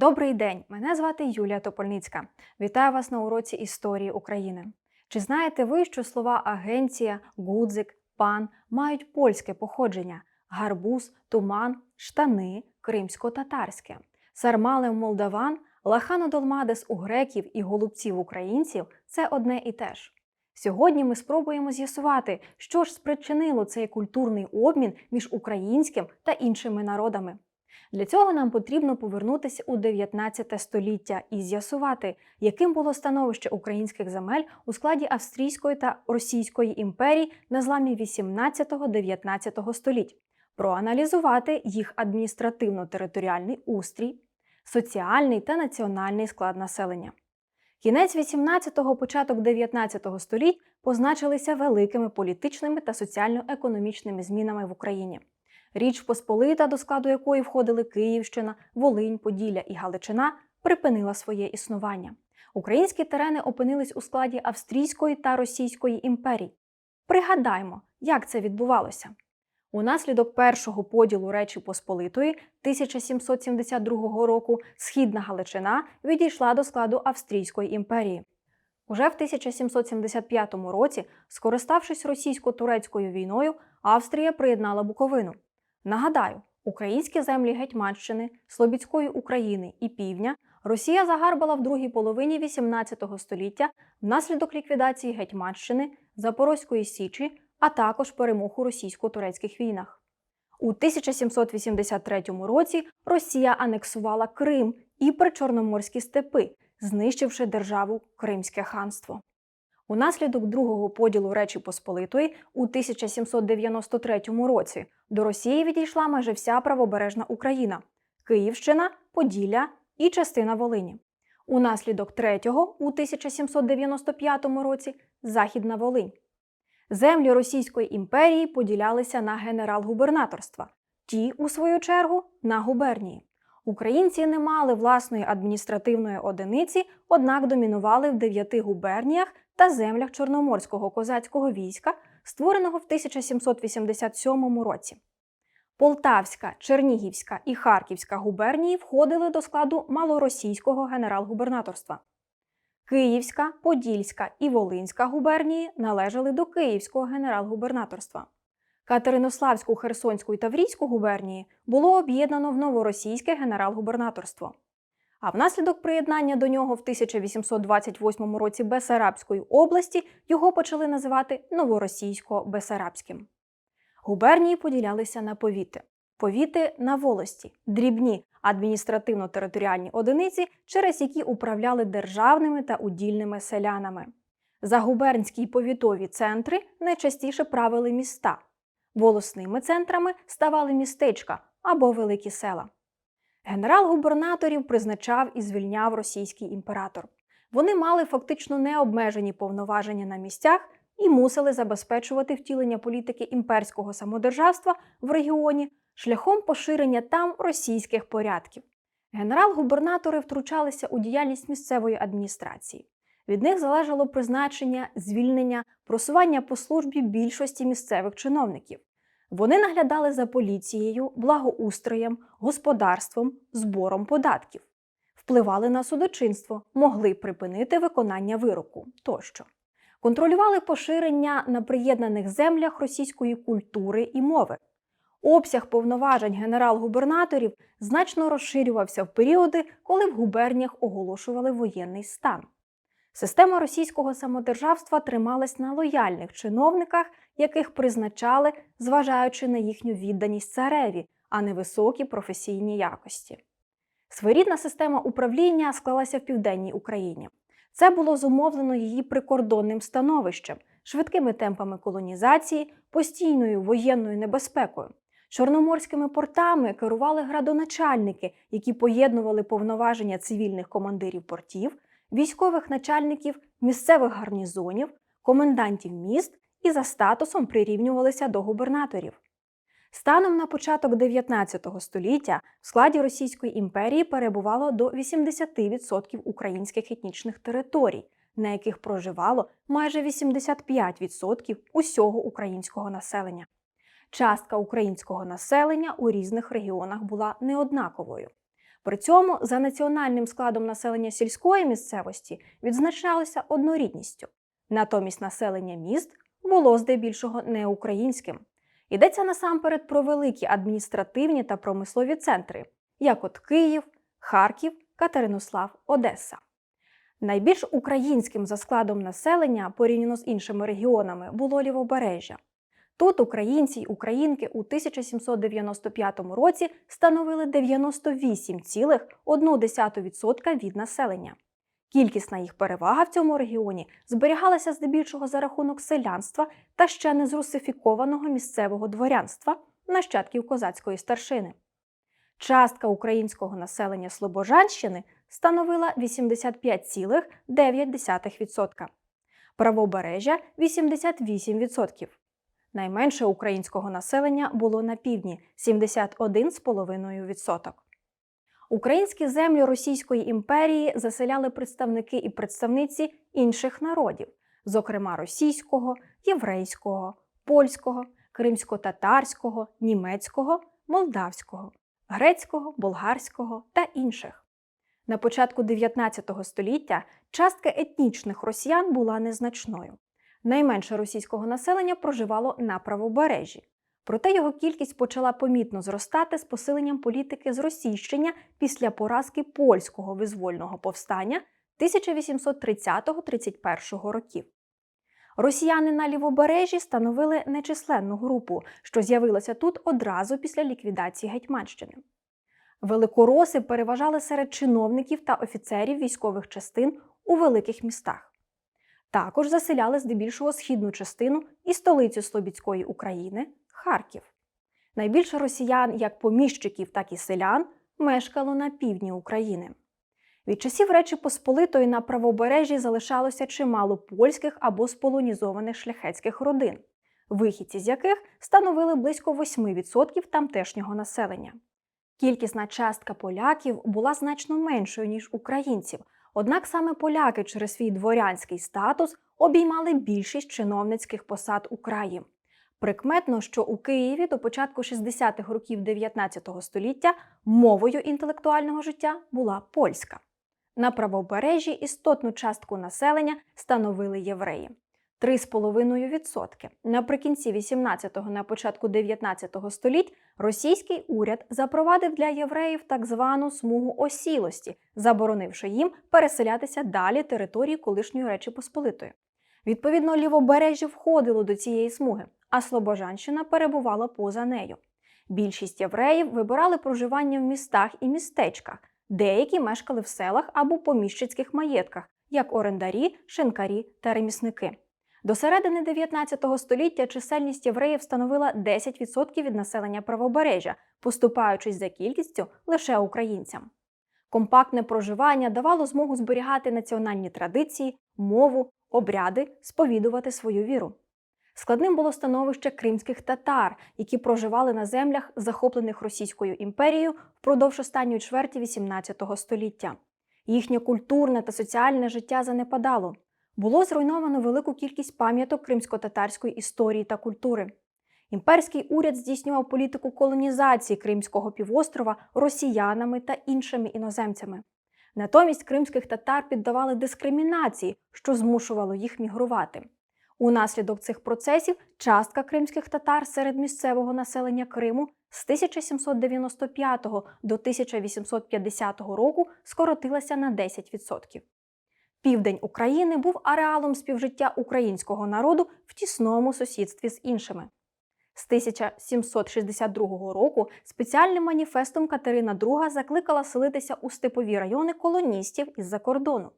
Добрий день! Мене звати Юлія Топольницька. Вітаю вас на уроці історії України. Чи знаєте ви, що слова агенція, гудзик, пан мають польське походження: гарбуз, туман, штани, кримсько-татарське, сармалем молдаван, лаханодолмадес у греків і голубців українців це одне і те ж. Сьогодні ми спробуємо з'ясувати, що ж спричинило цей культурний обмін між українським та іншими народами. Для цього нам потрібно повернутися у 19 століття і з'ясувати, яким було становище українських земель у складі Австрійської та Російської імперій на зламі 18-19 століть, проаналізувати їх адміністративно-територіальний устрій, соціальний та національний склад населення. Кінець 18-го, початок 19-го століть позначилися великими політичними та соціально-економічними змінами в Україні. Річ Посполита, до складу якої входили Київщина, Волинь, Поділля і Галичина, припинила своє існування. Українські терени опинились у складі Австрійської та Російської імперій. Пригадаймо, як це відбувалося. Унаслідок першого поділу Речі Посполитої 1772 року Східна Галичина відійшла до складу Австрійської імперії. Уже в 1775 році, скориставшись російсько-турецькою війною, Австрія приєднала Буковину. Нагадаю, українські землі Гетьманщини, Слобідської України і Півдня Росія загарбала в другій половині XVIII століття внаслідок ліквідації Гетьманщини, Запорозької Січі, а також перемог у російсько-турецьких війнах. У 1783 році Росія анексувала Крим і причорноморські степи, знищивши державу Кримське ханство. Унаслідок другого поділу Речі Посполитої у 1793 році до Росії відійшла майже вся правобережна Україна, Київщина, Поділля і частина Волині. Унаслідок третього у 1795 році Західна Волинь. Землі Російської імперії поділялися на генерал-губернаторства, ті, у свою чергу, на губернії. Українці не мали власної адміністративної одиниці, однак домінували в дев'яти губерніях та землях Чорноморського козацького війська, створеного в 1787 році. Полтавська, Чернігівська і Харківська губернії входили до складу малоросійського генерал-губернаторства. Київська, Подільська і Волинська губернії належали до Київського генерал-губернаторства. Катеринославську, Херсонську і Таврійську губернії було об'єднано в новоросійське генерал-губернаторство. А внаслідок приєднання до нього в 1828 році Бесарабської області його почали називати Новоросійсько-Бесарабським. Губернії поділялися на повіти. Повіти на волості, дрібні адміністративно-територіальні одиниці, через які управляли державними та удільними селянами. Загубернські й повітові центри найчастіше правили міста. Волосними центрами ставали містечка або великі села. Генерал-губернаторів призначав і звільняв російський імператор. Вони мали фактично необмежені повноваження на місцях і мусили забезпечувати втілення політики імперського самодержавства в регіоні шляхом поширення там російських порядків. Генерал-губернатори втручалися у діяльність місцевої адміністрації. Від них залежало призначення, звільнення, просування по службі більшості місцевих чиновників. Вони наглядали за поліцією, благоустроєм, господарством, збором податків, впливали на судочинство, могли припинити виконання вироку тощо. Контролювали поширення на приєднаних землях російської культури і мови. Обсяг повноважень генерал-губернаторів значно розширювався в періоди, коли в губерніях оголошували воєнний стан. Система російського самодержавства трималась на лояльних чиновниках, яких призначали, зважаючи на їхню відданість цареві, а не високі професійні якості. Своєрідна система управління склалася в південній Україні. Це було зумовлено її прикордонним становищем, швидкими темпами колонізації, постійною воєнною небезпекою. Чорноморськими портами керували градоначальники, які поєднували повноваження цивільних командирів портів, військових начальників місцевих гарнізонів, комендантів міст і за статусом прирівнювалися до губернаторів. Станом на початок 19 століття в складі Російської імперії перебувало до 80% українських етнічних територій, на яких проживало майже 85% усього українського населення. Частка українського населення у різних регіонах була неоднаковою. При цьому за національним складом населення сільської місцевості відзначалося однорідністю. Натомість населення міст було здебільшого неукраїнським. Йдеться насамперед про великі адміністративні та промислові центри, як от Київ, Харків, Катеринослав, Одеса. Найбільш українським за складом населення порівняно з іншими регіонами було Лівобережжя. Тут українці й українки у 1795 році становили 98,1% від населення. Кількісна їх перевага в цьому регіоні зберігалася здебільшого за рахунок селянства та ще не зрусифікованого місцевого дворянства, нащадків козацької старшини. Частка українського населення Слобожанщини становила 85,9%, правобережжя 88%. Найменше українського населення було на півдні 71,5%. Українські землі Російської імперії заселяли представники і представниці інших народів, зокрема російського, єврейського, польського, кримсько-татарського, німецького, молдавського, грецького, болгарського та інших. На початку 19 століття частка етнічних росіян була незначною. Найменше російського населення проживало на правобережжі. Проте його кількість почала помітно зростати з посиленням політики зросійщення після поразки польського визвольного повстання 1830-31 років. Росіяни на лівобережжі становили нечисленну групу, що з'явилася тут одразу після ліквідації Гетьманщини. Великороси переважали серед чиновників та офіцерів військових частин у великих містах. Також заселяли здебільшого східну частину і столицю Слобідської України Харків. Найбільше росіян, як поміщиків, так і селян, мешкало на півдні України. Від часів Речі Посполитої на правобережжі залишалося чимало польських або сполонізованих шляхетських родин, вихідці з яких становили близько 8% тамтешнього населення. Кількісна частка поляків була значно меншою, ніж українців, однак саме поляки через свій дворянський статус обіймали більшість чиновницьких посад у краї. Прикметно, що у Києві до початку 60-х років 19 століття мовою інтелектуального життя була польська. На правобережжі істотну частку населення становили євреї 3,5%. Наприкінці 18-го на початку 19 століть російський уряд запровадив для євреїв так звану смугу осілості, заборонивши їм переселятися далі території колишньої Речі Посполитої. Відповідно, лівобережжя входило до цієї смуги, а Слобожанщина перебувала поза нею. Більшість євреїв вибирали проживання в містах і містечках, деякі мешкали в селах або поміщицьких маєтках, як орендарі, шинкарі та ремісники. До середини 19 століття чисельність євреїв становила 10% від населення правобережжя, поступаючись за кількістю лише українцям. Компактне проживання давало змогу зберігати національні традиції, мову, обряди, сповідувати свою віру. Складним було становище кримських татар, які проживали на землях, захоплених Російською імперією впродовж останньої чверті XVIII століття. Їхнє культурне та соціальне життя занепадало. Було зруйновано велику кількість пам'яток кримсько-татарської історії та культури. Імперський уряд здійснював політику колонізації Кримського півострова росіянами та іншими іноземцями. Натомість кримських татар піддавали дискримінації, що змушувало їх мігрувати. Унаслідок цих процесів частка кримських татар серед місцевого населення Криму з 1795 до 1850 року скоротилася на 10%. Південь України був ареалом співжиття українського народу в тісному сусідстві з іншими. З 1762 року спеціальним маніфестом Катерина II закликала селитися у степові райони колоністів із-за кордону.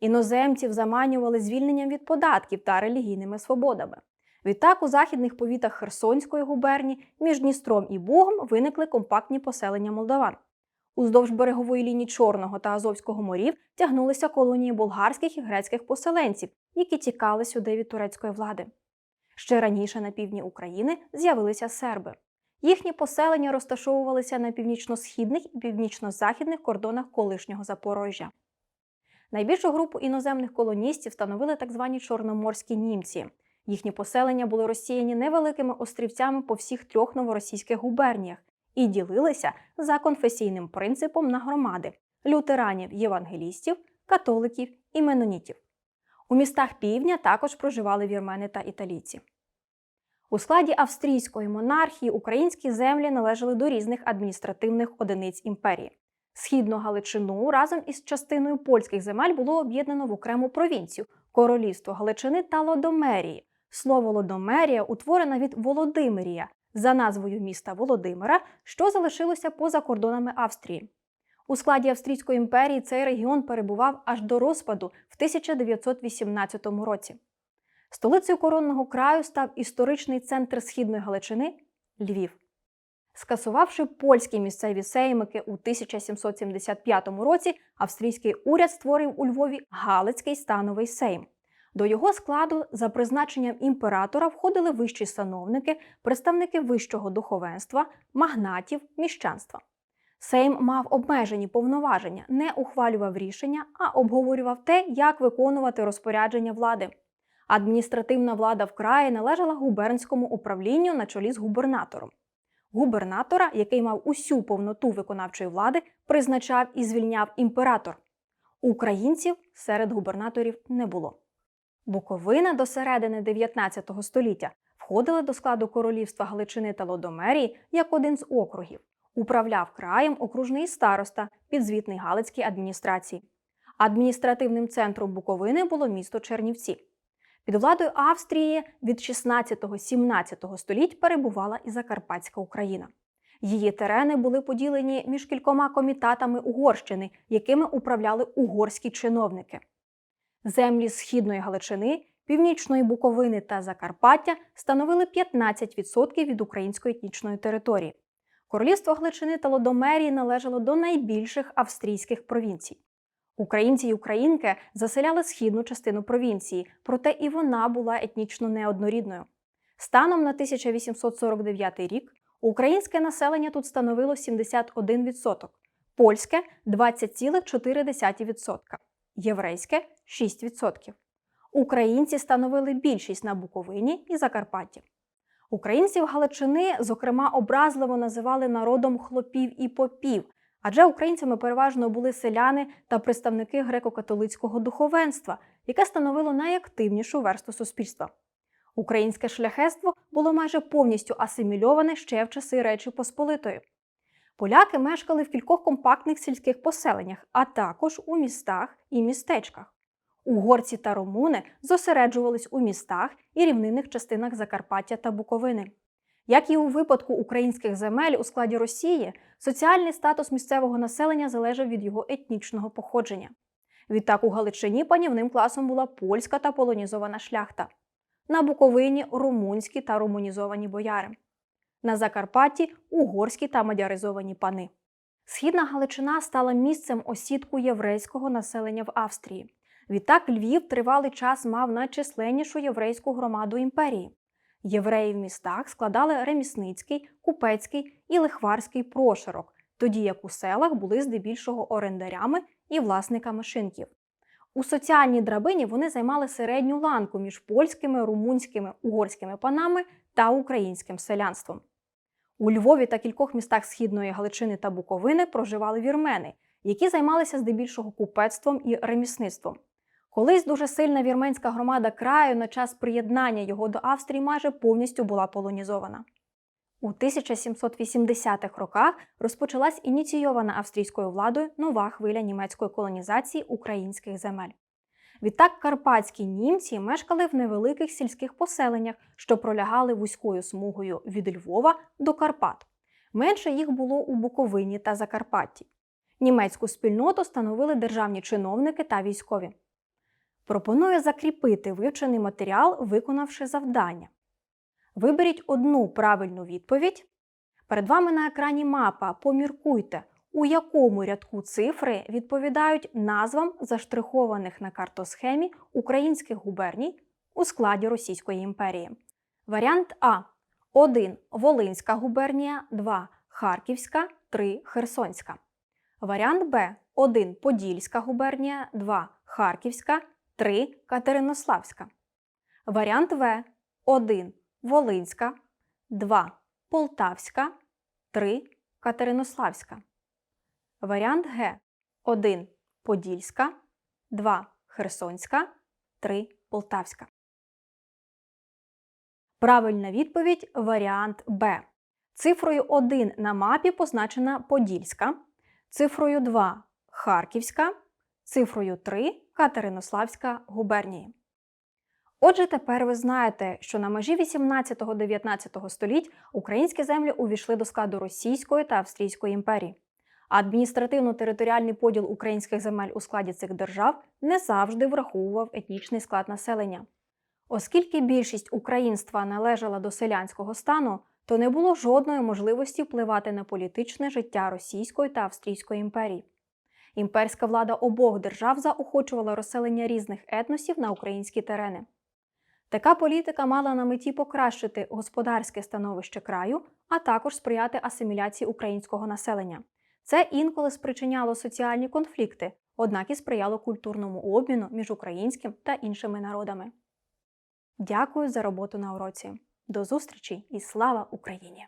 Іноземців заманювали звільненням від податків та релігійними свободами. Відтак у західних повітах Херсонської губернії між Дністром і Бугом виникли компактні поселення молдаван. Уздовж берегової лінії Чорного та Азовського морів тягнулися колонії болгарських і грецьких поселенців, які тікали сюди від турецької влади. Ще раніше на півдні України з'явилися серби. Їхні поселення розташовувалися на північно-східних і північно-західних кордонах колишнього Запорожжя. Найбільшу групу іноземних колоністів становили так звані чорноморські німці. Їхні поселення були розсіяні невеликими острівцями по всіх трьох новоросійських губерніях, і ділилися за конфесійним принципом на громади лютеранів, євангелістів, католиків і менонітів. У містах півдня також проживали вірмени та італійці. У складі австрійської монархії українські землі належали до різних адміністративних одиниць імперії. Східну Галичину разом із частиною польських земель було об'єднано в окрему провінцію Королівство Галичини та Лодомерії. Слово Лодомерія утворено від Володимирія за назвою міста Володимира, що залишилося поза кордонами Австрії. У складі Австрійської імперії цей регіон перебував аж до розпаду в 1918 році. Столицею коронного краю став історичний центр східної Галичини Львів. Скасувавши польські місцеві сеймики у 1775 році, австрійський уряд створив у Львові Галицький становий сейм. До його складу за призначенням імператора входили вищі сановники, представники вищого духовенства, магнатів, міщанства. Сейм мав обмежені повноваження, не ухвалював рішення, а обговорював те, як виконувати розпорядження влади. Адміністративна влада в краї належала губернському управлінню на чолі з губернатором. Губернатора, який мав усю повноту виконавчої влади, призначав і звільняв імператор. Українців серед губернаторів не було. Буковина до середини 19 століття входила до складу королівства Галичини та Лодомерії як один з округів. Управляв краєм окружний староста, підзвітний Галицькій адміністрації. Адміністративним центром Буковини було місто Чернівці. Під владою Австрії від 16-17 століть перебувала і Закарпатська Україна. Її терени були поділені між кількома комітатами Угорщини, якими управляли угорські чиновники. Землі Східної Галичини, Північної Буковини та Закарпаття становили 15% від української етнічної території. Королівство Галичини та Лодомерії належало до найбільших австрійських провінцій. Українці й українки заселяли східну частину провінції, проте і вона була етнічно неоднорідною. Станом на 1849 рік українське населення тут становило 71%, польське 20,4%, єврейське 6%. Українці становили більшість на Буковині і Закарпатті. Українців Галичини, зокрема, образливо називали народом хлопів і попів, адже українцями переважно були селяни та представники греко-католицького духовенства, яке становило найактивнішу версту суспільства. Українське шляхетство було майже повністю асимільоване ще в часи Речі Посполитої. Поляки мешкали в кількох компактних сільських поселеннях, а також у містах і містечках. Угорці та румуни зосереджувались у містах і рівнинних частинах Закарпаття та Буковини. Як і у випадку українських земель у складі Росії, соціальний статус місцевого населення залежав від його етнічного походження. Відтак у Галичині панівним класом була польська та полонізована шляхта. На Буковині румунські та румунізовані бояри. На Закарпатті угорські та мадяризовані пани. Східна Галичина стала місцем осідку єврейського населення в Австрії. Відтак Львів тривалий час мав найчисленнішу єврейську громаду імперії. Євреї в містах складали ремісницький, купецький і лихварський прошарок, тоді як у селах були здебільшого орендарями і власниками шинків. У соціальній драбині вони займали середню ланку між польськими, румунськими, угорськими панами та українським селянством. У Львові та кількох містах Східної Галичини та Буковини проживали вірмени, які займалися здебільшого купецтвом і ремісництвом. Колись дуже сильна вірменська громада краю на час приєднання його до Австрії майже повністю була полонізована. У 1780-х роках розпочалась ініційована австрійською владою нова хвиля німецької колонізації українських земель. Відтак карпатські німці мешкали в невеликих сільських поселеннях, що пролягали вузькою смугою від Львова до Карпат. Менше їх було у Буковині та Закарпатті. Німецьку спільноту становили державні чиновники та військові. Пропоную закріпити вивчений матеріал, виконавши завдання. Виберіть одну правильну відповідь. Перед вами на екрані мапа. Поміркуйте, у якому рядку цифри відповідають назвам заштрихованих на картосхемі українських губерній у складі Російської імперії. Варіант А. 1. Волинська губернія, 2. Харківська, 3. Херсонська. Варіант Б. 1. Подільська губернія, 2. Харківська, 3. Катеринославська. Варіант В. 1. Волинська, 2. Полтавська, 3. Катеринославська. Варіант Г 1 Подільська, 2 Херсонська, 3 Полтавська. Правильна відповідь варіант Б. Цифрою 1 на мапі позначена Подільська, цифрою 2 Харківська, цифрою 3 Катеринославська губернії. Отже, тепер ви знаєте, що на межі 18-19 століть українські землі увійшли до складу Російської та Австрійської імперії. Адміністративно-територіальний поділ українських земель у складі цих держав не завжди враховував етнічний склад населення. Оскільки більшість українства належала до селянського стану, то не було жодної можливості впливати на політичне життя Російської та Австрійської імперій. Імперська влада обох держав заохочувала розселення різних етносів на українські терени. Така політика мала на меті покращити господарське становище краю, а також сприяти асиміляції українського населення. Це інколи спричиняло соціальні конфлікти, однак і сприяло культурному обміну між українським та іншими народами. Дякую за роботу на уроці. До зустрічі і слава Україні!